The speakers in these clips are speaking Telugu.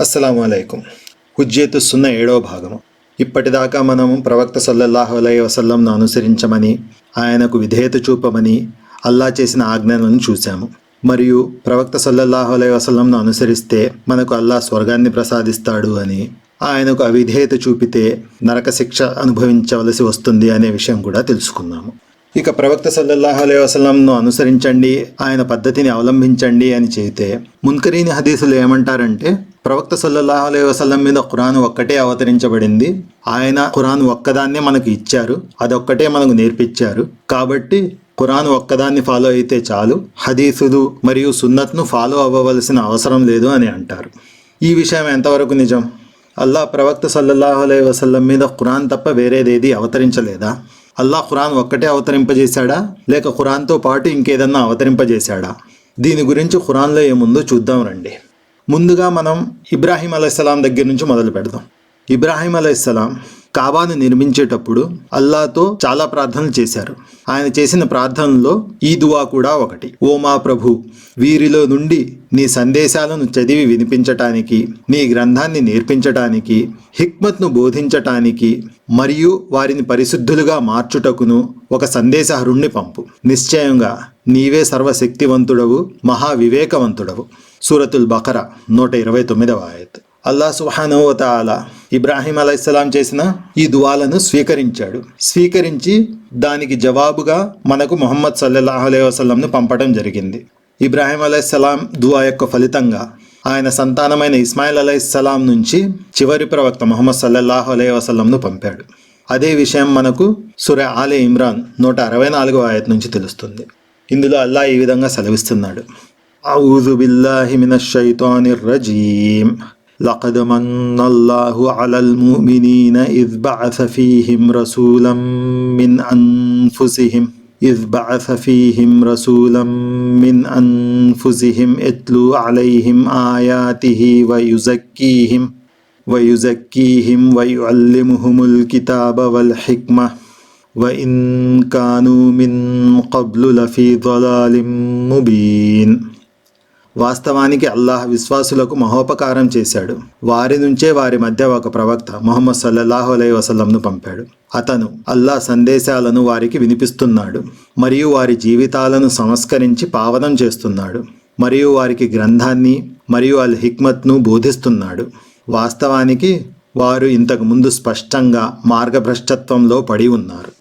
అస్సలం అయికం హుజ్జేతు సున్న ఏడవ భాగము. ఇప్పటిదాకా మనం ప్రవక్త సల్లల్లాహు అలై వసల్లంను అనుసరించమని ఆయనకు విధేయత చూపమని అల్లా చేసిన ఆజ్ఞలను చూశాము. మరియు ప్రవక్త సల్లల్లాహు అలై వసల్లంను అనుసరిస్తే మనకు అల్లా స్వర్గాన్ని ప్రసాదిస్తాడు అని ఆయనకు అవిధేయత చూపితే నరక శిక్ష అనుభవించవలసి వస్తుంది అనే విషయం కూడా తెలుసుకున్నాము. ఇక ప్రవక్త సల్లల్లాహు అలై వసలంను అనుసరించండి ఆయన పద్ధతిని అవలంబించండి అని చెబితే మున్కరీని హదీసులు ఏమంటారంటే ప్రవక్త సల్లల్లాహు అలై వసల్లం మీద ఖురాన్ ఒక్కటే అవతరించబడింది. ఆయన ఖురాన్ ఒక్కదాన్నే మనకు ఇచ్చారు. అదొక్కటే మనకు నేర్పించారు. కాబట్టి ఖురాన్ ఒక్కదాన్ని ఫాలో అయితే చాలు. హదీసులు మరియు సున్నత్ను ఫాలో అవ్వవలసిన అవసరం లేదు అని అంటారు. ఈ విషయం ఎంతవరకు నిజం? అల్లా ప్రవక్త సల్లల్లాహు అలై వసల్లం మీద ఖురాన్ తప్ప వేరేదేది అవతరించలేదా? అల్లా ఖురాన్ ఒక్కటే అవతరింపజేశాడా? లేక ఖురాన్తో పాటు ఇంకేదన్నా అవతరింపజేశాడా? దీని గురించి ఖురాన్లో ఏముందో చూద్దాం రండి. ముందుగా మనం ఇబ్రాహీం అలైహిస్సలాం దగ్గర నుంచి మొదలు పెడదాం. ఇబ్రాహీం అలైహిస్సలాం కాబాను నిర్మించేటప్పుడు అల్లాతో చాలా ప్రార్థనలు చేశారు. ఆయన చేసిన ప్రార్థనలో ఈ దువా కూడా ఒకటి. ఓ మా ప్రభు వీరిలో నుండి నీ సందేశాలను చదివి వినిపించటానికి నీ గ్రంథాన్ని నేర్పించటానికి హిక్మత్ను బోధించటానికి మరియు వారిని పరిశుద్ధులుగా మార్చుటకును ఒక సందేశహరుణ్ణి పంపు. నిశ్చయంగా నీవే సర్వశక్తివంతుడవు మహా వివేకవంతుడవు సూరతుల్ బకరా నూట ఇరవై తొమ్మిదవ ఆయత్. అల్లా సుహానువతాల ఇబ్రాహీం అలైహిస్సలాం చేసిన ఈ దువాలను స్వీకరించాడు. స్వీకరించి దానికి జవాబుగా మనకు ముహమ్మద్ సల్లల్లాహు అలైహి వసల్లంను పంపడం జరిగింది. ఇబ్రాహీం అలైహిస్సలాం దువా యొక్క ఫలితంగా ఆయన సంతానమైన ఇస్మాయిల్ అలైహిస్సలాం నుంచి చివరి ప్రవక్త మొహమ్మద్ సల్లల్లాహు అలై వసల్లంను పంపాడు. అదే విషయం మనకు సుర ఆలే ఇమ్రాన్ నూట అరవై నాలుగో ఆయత నుంచి తెలుస్తుంది. ఇందులో అల్లా ఈ విధంగా సెలవిస్తున్నాడు. أعوذ بالله من الشيطان الرجيم. لقد من الله على المؤمنين إذ بعث فيهم رسولا من أنفسهم إذ بعث فيهم رسولا من أنفسهم اتلو عليهم آياته ويزكيهم ويزكيهم ويعلمهم الكتاب والحكمة. وإن كانوا من قبل لفي ضلال مبين. వాస్తవానికి అల్లాహ్ విశ్వాసులకు మహోపకారం చేశాడు. వారి నుంచే వారి మధ్య ఒక ప్రవక్త మొహమ్మద్ సల్లల్లాహు అలై వసల్లంను పంపాడు. అతను అల్లాహ్ సందేశాలను వారికి వినిపిస్తున్నాడు మరియు వారి జీవితాలను సంస్కరించి పావనం చేస్తున్నాడు మరియు వారికి గ్రంథాన్ని మరియు అల్ హిక్మత్ను బోధిస్తున్నాడు. వాస్తవానికి వారు ఇంతకు ముందు స్పష్టంగా మార్గభ్రష్టత్వంలో పడి ఉన్నారు.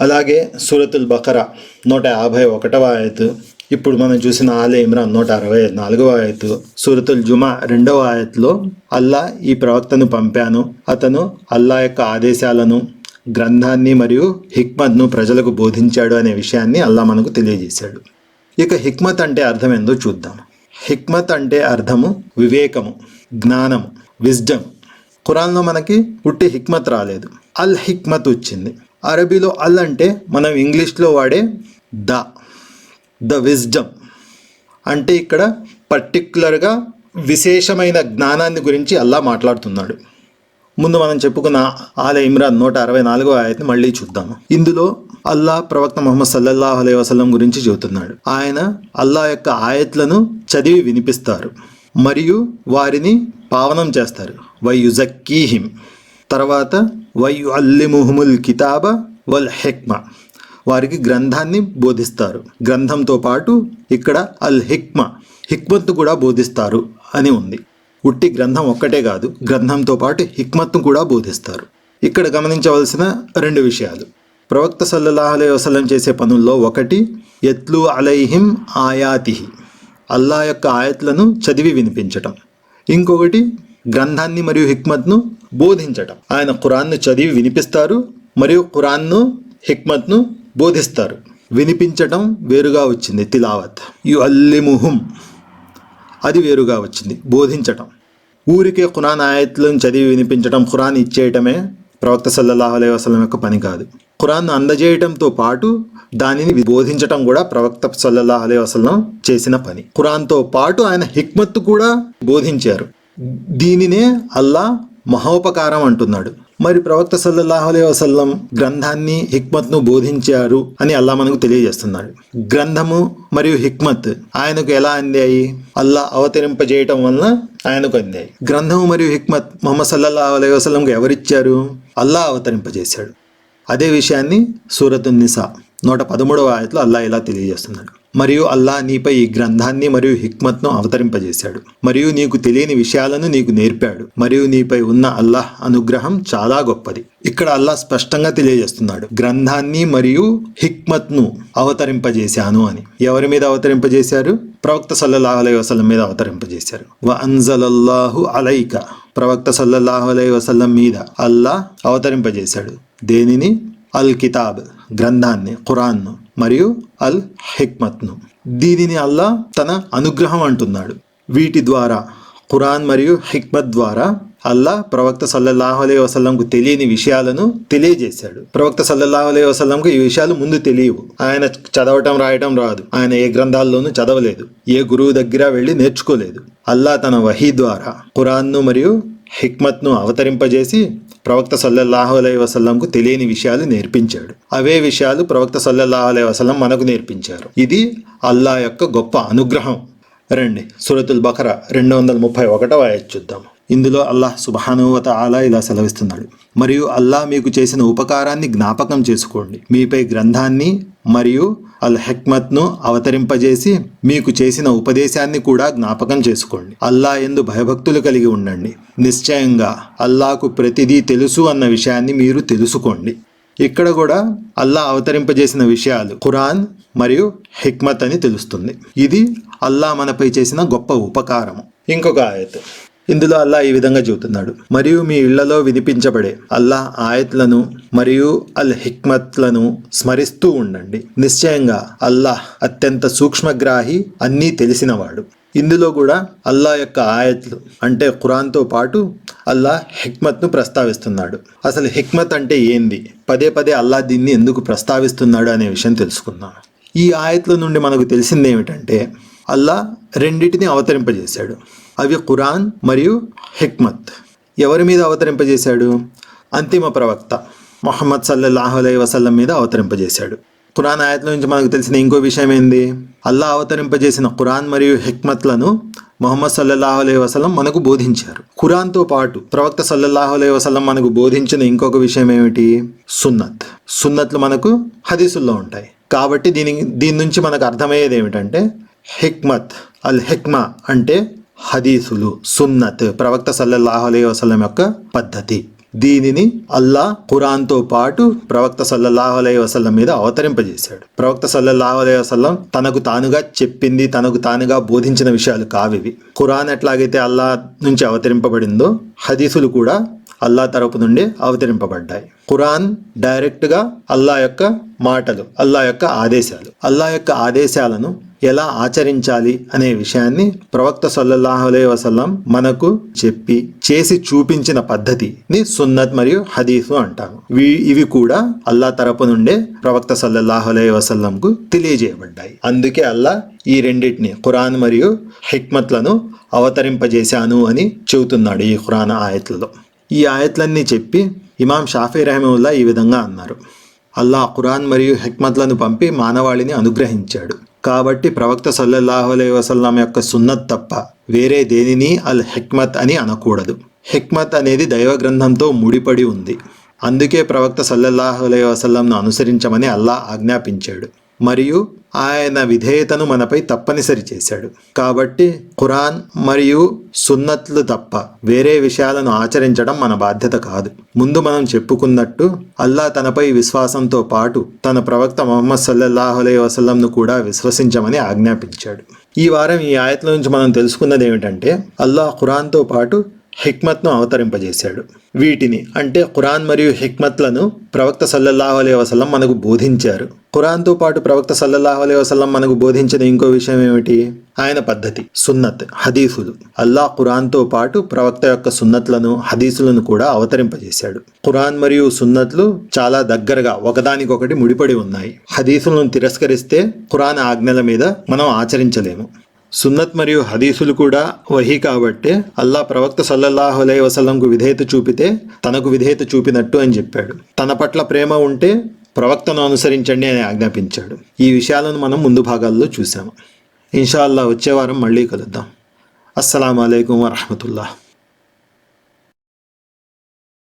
అలాగే సూరతుల్ బకరా నూట యాభై ఒకటవ ఆయతు ఇప్పుడు మనం చూసిన ఆలే ఇమ్రాన్ నూట అరవై నాలుగవ ఆయత్తు సూరతుల్ జుమా రెండవ ఆయత్లో అల్లా ఈ ప్రవక్తను పంపాను. అతను అల్లా యొక్క ఆదేశాలను గ్రంథాన్ని మరియు హిక్మత్ను ప్రజలకు బోధించాడు అనే విషయాన్ని అల్లా మనకు తెలియజేశాడు. ఇక హిక్మత్ అంటే అర్థం ఏందో చూద్దాం. హిక్మత్ అంటే అర్థము వివేకము జ్ఞానము విజ్డమ్. ఖురాన్లో మనకి పుట్టి హిక్మత్ రాలేదు. అల్ హిక్మత్ వచ్చింది. అరబీలో అల్ అంటే మనం ఇంగ్లీష్లో వాడే ద. The wisdom. అంటే ఇక్కడ పర్టిక్యులర్గా విశేషమైన జ్ఞానాన్ని గురించి అల్లా మాట్లాడుతున్నాడు. ముందు మనం చెప్పుకున్న ఆల ఇమ్రాన్ నూట అరవై నాలుగో ఆయతని మళ్ళీ చూద్దాము. ఇందులో అల్లా ప్రవక్త ముహమ్మద్ సల్లల్లాహు అలై వసలం గురించి చెబుతున్నాడు. ఆయన అల్లా యొక్క ఆయత్లను చదివి వినిపిస్తారు. మరియు వారిని పావనం చేస్తారు. వయుజక్కీహిం. తర్వాత వయు అల్లిముహుముల్ కితాబ వల్ హెక్మ. వారికి గ్రంథాన్ని బోధిస్తారు. గ్రంథంతో పాటు ఇక్కడ అల్ హిక్మ హిక్మత్ను కూడా బోధిస్తారు అని ఉంది. ఉట్టి గ్రంథం ఒక్కటే కాదు గ్రంథంతో పాటు హిక్మత్ను కూడా బోధిస్తారు. ఇక్కడ గమనించవలసిన రెండు విషయాలు. ప్రవక్త సల్లల్లాహు అలై వసలం చేసే పనుల్లో ఒకటి ఎత్లు అలైహిం ఆయాతిహి అల్లా యొక్క ఆయత్లను చదివి వినిపించటం. ఇంకొకటి గ్రంథాన్ని మరియు హిక్మత్ను బోధించటం. ఆయన ఖురాన్ను చదివి వినిపిస్తారు మరియు ఖురాన్ను హిక్మత్ను బోధిస్తారు. వినిపించటం వేరుగా వచ్చింది తిలావత్. యు అల్లిముహుం అది వేరుగా వచ్చింది. బోధించటం. ఊరికే ఖురాన్ ఆయత్లను చదివి వినిపించటం ఖురాన్ ఇచ్చేయటమే ప్రవక్త సల్లల్లాహు అలై వసలం యొక్క పని కాదు. ఖురాన్ను అందజేయటంతో పాటు దానిని బోధించటం కూడా ప్రవక్త సల్లల్లాహు అలై వసలం చేసిన పని. ఖురాన్తో పాటు ఆయన హిక్మత్ కూడా బోధించారు. దీనినే అల్లా మహోపకారం అంటున్నాడు. మరి ప్రవక్త సల్లల్లాహు అలై వసల్లం గ్రంథాన్ని హిక్మత్ను బోధించారు అని అల్లా మనకు తెలియజేస్తున్నాడు. గ్రంథము మరియు హిక్మత్ ఆయనకు ఎలా అందాయి? అల్లా అవతరింపజేయటం వలన ఆయనకు అందాయి. గ్రంథము మరియు హిక్మత్ మొహమ్మద్ సల్లల్లాహు అలై వసలంకు ఎవరిచ్చారు? అల్లా అవతరింపజేశాడు. అదే విషయాన్ని సూరత్ నిసా నూట పదమూడవ ఆయతలో అల్లా ఇలా తెలియజేస్తున్నాడు. మరియు అల్లా నీపై ఈ గ్రంథాన్ని మరియు హిక్మత్ను అవతరింపజేశాడు. మరియు నీకు తెలియని విషయాలను నీకు నేర్పాడు. మరియు నీపై ఉన్న అల్లాహ్ అనుగ్రహం చాలా గొప్పది. ఇక్కడ అల్లాహ్ స్పష్టంగా తెలియజేస్తున్నాడు. గ్రంథాన్ని మరియు హిక్మత్ను అవతరింపజేశాను అని. ఎవరి మీద అవతరింపజేశారు? ప్రవక్త సల్లల్లాహు అలై వసలం మీద అవతరింపజేశారు. వ అన్జలల్లాహు అలైక ప్రవక్త సల్లల్లాహు అలై వసలం మీద అల్లా అవతరింపజేశాడు. దేనిని? అల్ కితాబ్ గ్రంథాన్ని ఖురాన్ను మరియు అల్ హిక్మత్ను దీనిని అల్లా తన అనుగ్రహం అంటున్నాడు. వీటి ద్వారా ఖురాన్ మరియు హిక్మత్ ద్వారా అల్లా ప్రవక్త సల్లల్లాహు అలై వసల్లంకు తెలియని విషయాలను తెలియజేశాడు. ప్రవక్త సల్లల్లాహు అలై వసల్లంకు ఈ విషయాలు ముందు తెలియవు. ఆయన చదవటం రాయటం రాదు. ఆయన ఏ గ్రంథాల్లోనూ చదవలేదు. ఏ గురువు దగ్గర వెళ్ళి నేర్చుకోలేదు. అల్లా తన వహీ ద్వారా ఖురాన్ను మరియు హిక్మత్ను అవతరింపజేసి ప్రవక్త సల్లల్లాహు అలై వసల్లంకు తెలియని విషయాలు నేర్పించాడు. అవే విషయాలు ప్రవక్త సల్లల్లాహు అలై వసల్లం మనకు నేర్పించారు. ఇది అల్లా యొక్క గొప్ప అనుగ్రహం. రండి సురతుల్ బకరా రెండు వందల ముప్పై ఒకటవ చూద్దాం. ఇందులో అల్లాహ్ సుబహానువత ఆలా ఇలా సెలవిస్తున్నాడు. మరియు అల్లాహ్ మీకు చేసిన ఉపకారాన్ని జ్ఞాపకం చేసుకోండి. మీపై గ్రంథాన్ని మరియు అల్ హెక్మత్ను అవతరింపజేసి మీకు చేసిన ఉపదేశాన్ని కూడా జ్ఞాపకం చేసుకోండి. అల్లా ఎందు భయభక్తులు కలిగి ఉండండి. నిశ్చయంగా అల్లాకు ప్రతిదీ తెలుసు అన్న విషయాన్ని మీరు తెలుసుకోండి. ఇక్కడ కూడా అల్లా అవతరింపజేసిన విషయాలు ఖురాన్ మరియు హిక్మత్ అని తెలుస్తుంది. ఇది అల్లా మనపై చేసిన గొప్ప ఉపకారము. ఇంకొక ఆయత్. ఇందులో అల్లా ఈ విధంగా చెబుతున్నాడు. మరియు మీ ఇళ్ళలో వినిపించబడే అల్లా ఆయత్లను మరియు అల్ హిక్మత్లను స్మరిస్తూ ఉండండి. నిశ్చయంగా అల్లాహ్ అత్యంత సూక్ష్మగ్రాహి అన్నీ తెలిసినవాడు. ఇందులో కూడా అల్లా యొక్క ఆయత్లు అంటే ఖురాన్తో పాటు అల్లా హిక్మత్ను ప్రస్తావిస్తున్నాడు. అసలు హిక్మత్ అంటే ఏంది? పదే పదే అల్లా దీన్ని ఎందుకు ప్రస్తావిస్తున్నాడు అనే విషయం తెలుసుకుందాం. ఈ ఆయత్ల నుండి మనకు తెలిసింది ఏమిటంటే అల్లా రెండింటిని అవతరింపజేశాడు. అవి ఖురాన్ మరియు హిక్మత్. ఎవరి మీద అవతరింపజేశాడు? అంతిమ ప్రవక్త మొహమ్మద్ సల్లల్లాహు అలైహి వసల్లం మీద అవతరింపజేశాడు. ఖురాన్ ఆయత్ల నుంచి మనకు తెలిసిన ఇంకో విషయం ఏంది? అల్లా అవతరింపజేసిన ఖురాన్ మరియు హిక్మత్లను మొహమ్మద్ సల్లల్లాహు అలై వసలం మనకు బోధించారు. ఖురాన్తో పాటు ప్రవక్త సల్లల్లాహు అలై వసలం మనకు బోధించిన ఇంకొక విషయం ఏమిటి? సున్నత్. సున్నత్లు మనకు హదీసుల్లో ఉంటాయి. కాబట్టి దీని దీని నుంచి మనకు అర్థమయ్యేది ఏమిటంటే హిక్మత్ అల్ హిక్మా అంటే హదీసులు సున్నత్ ప్రవక్త సల్లల్లాహు అలైహి వసలం యొక్క పద్ధతి. దీనిని అల్లా ఖురాన్తో పాటు ప్రవక్త సల్లల్లాహు అలైహి వసల్లం మీద అవతరింపజేశాడు. ప్రవక్త సల్లల్లాహు అలైహి వసల్లం తనకు తానుగా చెప్పింది తనకు తానుగా బోధించిన విషయాలు కావివి. ఖురాన్ ఎట్లాగైతే అల్లా నుంచి అవతరింపబడిందో హదీసులు కూడా అల్లా తరపు నుండి అవతరింపబడ్డాయి. ఖురాన్ డైరెక్ట్గా అల్లా యొక్క మాటలు అల్లా యొక్క ఆదేశాలు. అల్లా యొక్క ఆదేశాలను ఎలా ఆచరించాలి అనే విషయాన్ని ప్రవక్త సల్లల్లాహులే వసల్లం మనకు చెప్పి చేసి చూపించిన పద్ధతిని సున్నత్ మరియు హదీసు అంటాము ఇవి కూడా అల్లా తరపు నుండే ప్రవక్త సల్లల్లాహులే వసల్లంకు తెలియజేయబడ్డాయి. అందుకే అల్లా ఈ రెండింటిని ఖురాన్ మరియు హిక్మత్లను అవతరింపజేశాను అని చెబుతున్నాడు ఈ ఖురాన్ ఆయత్లలో. ఈ ఆయత్లన్నీ చెప్పి ఇమాం షాఫీ రహముల్లా ఈ విధంగా అన్నారు. అల్లా ఖురాన్ మరియు హెక్మత్లను పంపి మానవాళిని అనుగ్రహించాడు. కాబట్టి ప్రవక్త సల్లల్లాహు అలై వసల్లం యొక్క సున్నత్ తప్ప వేరే దేనిని అల్ హెక్మత్ అని అనకూడదు. హెక్మత్ అనేది దైవ గ్రంథంతో ముడిపడి ఉంది. అందుకే ప్రవక్త సల్లల్లాహు అలై వసల్లంను అనుసరించమని అల్లా ఆజ్ఞాపించాడు. మరియు ఆయన విధేయతను మనపై తప్పనిసరి చేశాడు. కాబట్టి ఖురాన్ మరియు సున్నత్లు తప్ప వేరే విషయాలను ఆచరించడం మన బాధ్యత కాదు. ముందు మనం చెప్పుకున్నట్టు అల్లా తనపై విశ్వాసంతో పాటు తన ప్రవక్త మొహమ్మద్ సల్లల్లాహు అలైహి వసల్లంను కూడా విశ్వసించమని ఆజ్ఞాపించాడు. ఈ వారం ఈ ఆయత్ల నుంచి మనం తెలుసుకున్నది ఏమిటంటే అల్లాహ్ ఖురాన్తో పాటు హిక్మత్ను అవతరింపజేశాడు. వీటిని అంటే ఖురాన్ మరియు హిక్మత్లను ప్రవక్త సల్లల్లాహు అలై వసలం మనకు బోధించారు. ఖురాన్తో పాటు ప్రవక్త సల్లల్లాహు అలై వసలం మనకు బోధించిన ఇంకో విషయం ఏమిటి? ఆయన పద్ధతి సున్నత్ హదీసులు. అల్లాహ్ ఖురాన్తో పాటు ప్రవక్త యొక్క సున్నత్లను హదీసులను కూడా అవతరింపజేశాడు. ఖురాన్ మరియు సున్నత్లు చాలా దగ్గరగా ఒకదానికొకటి ముడిపడి ఉన్నాయి. హదీసులను తిరస్కరిస్తే ఖురాన్ ఆజ్ఞల మీద మనం ఆచరించలేము. సున్నత్ మరియు హదీసులు కూడా వహీ కాబట్టే అల్లా ప్రవక్త సల్లల్లాహు అలై వసల్లంకు విధేయత చూపితే తనకు విధేయత చూపినట్టు అని చెప్పాడు. తన పట్ల ప్రేమ ఉంటే ప్రవక్తను అనుసరించండి అని ఆజ్ఞాపించాడు. ఈ విషయాలను మనం ముందు భాగాల్లో చూసాము ఇన్షాల్లా వచ్చే వారం మళ్ళీ కలుద్దాం. అస్సలం అయికం వరహమతుల్లా